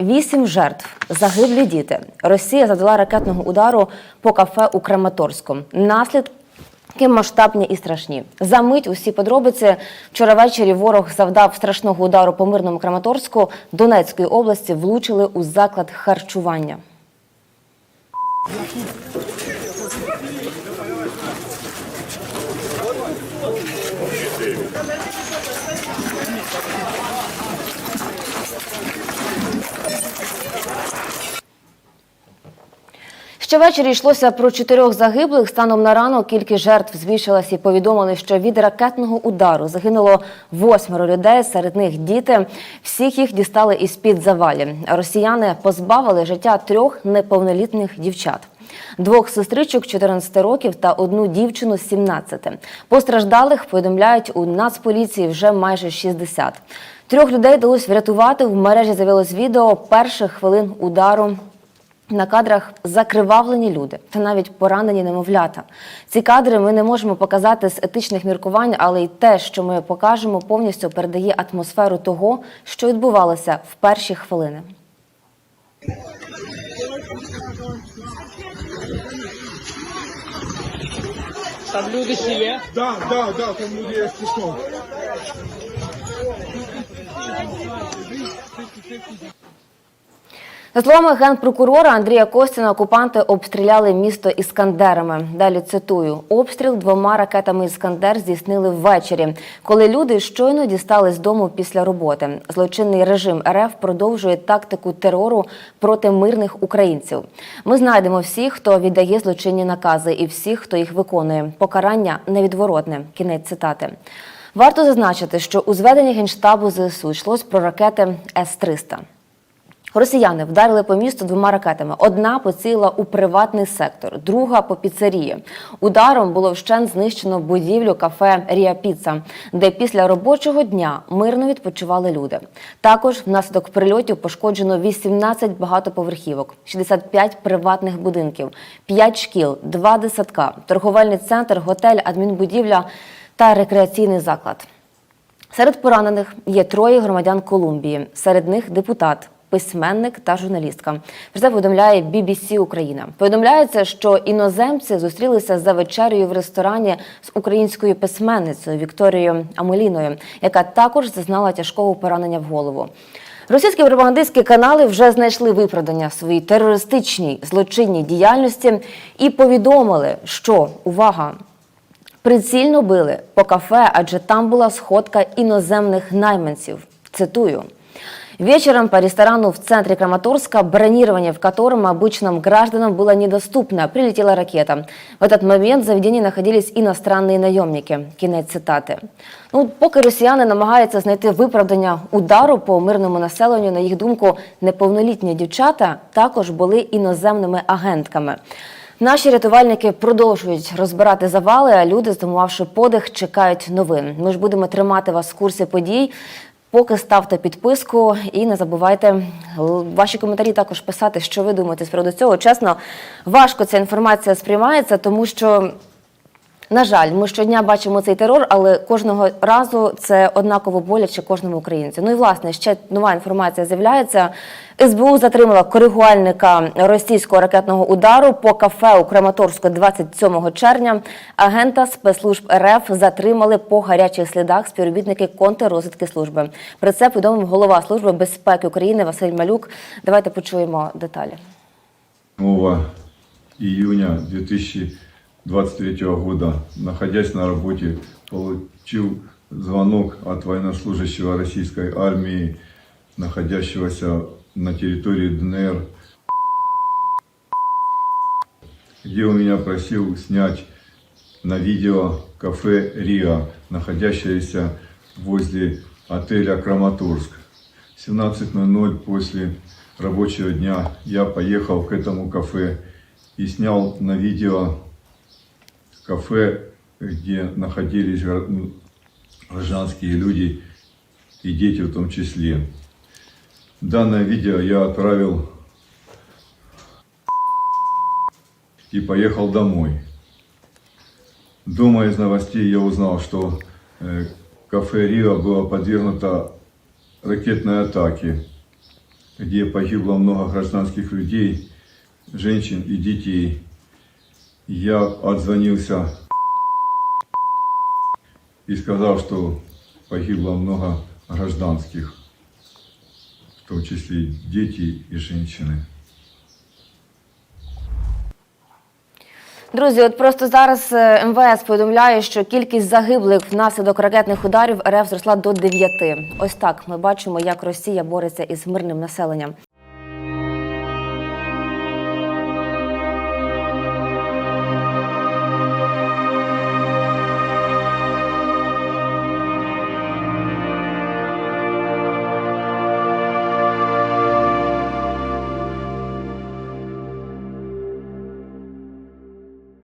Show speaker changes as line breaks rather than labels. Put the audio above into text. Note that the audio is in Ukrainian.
Вісім жертв, загиблі діти. Росія завдала ракетного удару по кафе у Краматорську. Наслідки масштабні і страшні. За мить усі подробиці. Вчора ввечері ворог завдав страшного удару по мирному Краматорську Донецької області. Влучили у заклад харчування. Ще ввечері йшлося про чотирьох загиблих. Станом на ранок кількість жертв збільшилась і повідомили, що від ракетного удару загинуло восьмеро людей. Серед них діти. Всіх їх дістали із під завалів. Росіяни позбавили життя трьох неповнолітніх дівчат. Двох сестричок 14 років та одну дівчину 17. Постраждалих повідомляють у Нацполіції вже майже 60. Трьох людей вдалося врятувати. В мережі з'явилось відео перших хвилин удару на кадрах закривавлені люди та навіть поранені немовлята. Ці кадри ми не можемо показати з етичних міркувань, але й те, що ми покажемо, повністю передає атмосферу того, що відбувалося в перші хвилини.
Там люди ще є?
Да, да, да, там люди є пішов.
За словами генпрокурора Андрія Костіна, окупанти обстріляли місто іскандерами. Далі цитую: обстріл двома ракетами іскандер здійснили ввечері, коли люди щойно дістали з дому після роботи. Злочинний режим РФ продовжує тактику терору проти мирних українців. Ми знайдемо всіх, хто віддає злочинні накази, і всіх, хто їх виконує. Покарання невідворотне. Кінець цитати. Варто зазначити, що у зведенні генштабу ЗСУ йшлось про ракети С-300. Росіяни вдарили по місту двома ракетами. Одна поцілила у приватний сектор, друга по піцерії. Ударом було вщент знищено будівлю кафе Рія Піца, де після робочого дня мирно відпочивали люди. Також внаслідок прильотів пошкоджено 18 багатоповерхівок, 65 приватних будинків, 5 шкіл, 2 десятка, торговельний центр, готель, адмінбудівля та рекреаційний заклад. Серед поранених є троє громадян Колумбії, серед них депутат, письменник та журналістка. Про це повідомляє BBC Україна. Повідомляється, що іноземці зустрілися за вечерею в ресторані з українською письменницею Вікторією Амеліною, яка також зазнала тяжкого поранення в голову. Російські пропагандистські канали вже знайшли виправдання своїй терористичній злочинній діяльності і повідомили, що увага прицільно били по кафе, адже там була сходка іноземных найманцев. Цитую. Вечером по ресторану в центре Краматорска, бронирование в котором обычным гражданам было недоступно, прилетела ракета. В этот момент в заведении находились иностранные наемники. Кінець цитати. Ну, поки росіяни намагаються знайти виправдання удару по мирному населенню, на їх думку, неповнолітні дівчата також були іноземними агентками. Наші рятувальники продовжують розбирати завали, а люди, здумувавши подих, чекають новин. Ми ж будемо тримати вас в курсі подій. Поки ставте підписку і не забувайте ваші коментарі також писати, що ви думаєте з приводу цього. Чесно, важко ця інформація сприймається, тому що на жаль, ми щодня бачимо цей терор, але кожного разу це однаково боляче кожному українцю. Ну і власне ще нова інформація з'являється. СБУ затримала коригувальника російського ракетного удару по кафе у Краматорську 27 червня. Агента спецслужб РФ затримали по гарячих слідах співробітники контррозвідки служби. Про це повідомив голова служби безпеки України Василь Малюк. Давайте почуємо деталі.
Мова іюня 2000 23 года, находясь на работе, получил звонок от военнослужащего российской армии, находящегося на территории ДНР, где он меня просил снять на видео кафе «Риа», находящееся возле отеля «Краматорск». В 17.00 после рабочего дня я поехал к этому кафе и снял на видео кафе, где находились ну, гражданские люди и дети в том числе. Данное видео я отправил и поехал домой. Дома из новостей я узнал, что э, кафе Рио было подвергнуто ракетной атаке где погибло много гражданских людей, женщин и детей. Я отзвонился и сказал, что погибло много гражданских, в том числе дети и женщины.
Друзі, от просто зараз е, МВС повідомляє, що кількість загиблих внаслідок ракетних ударів РФ зросла до 9. Ось так ми бачимо, як Росія бореться із мирним населенням.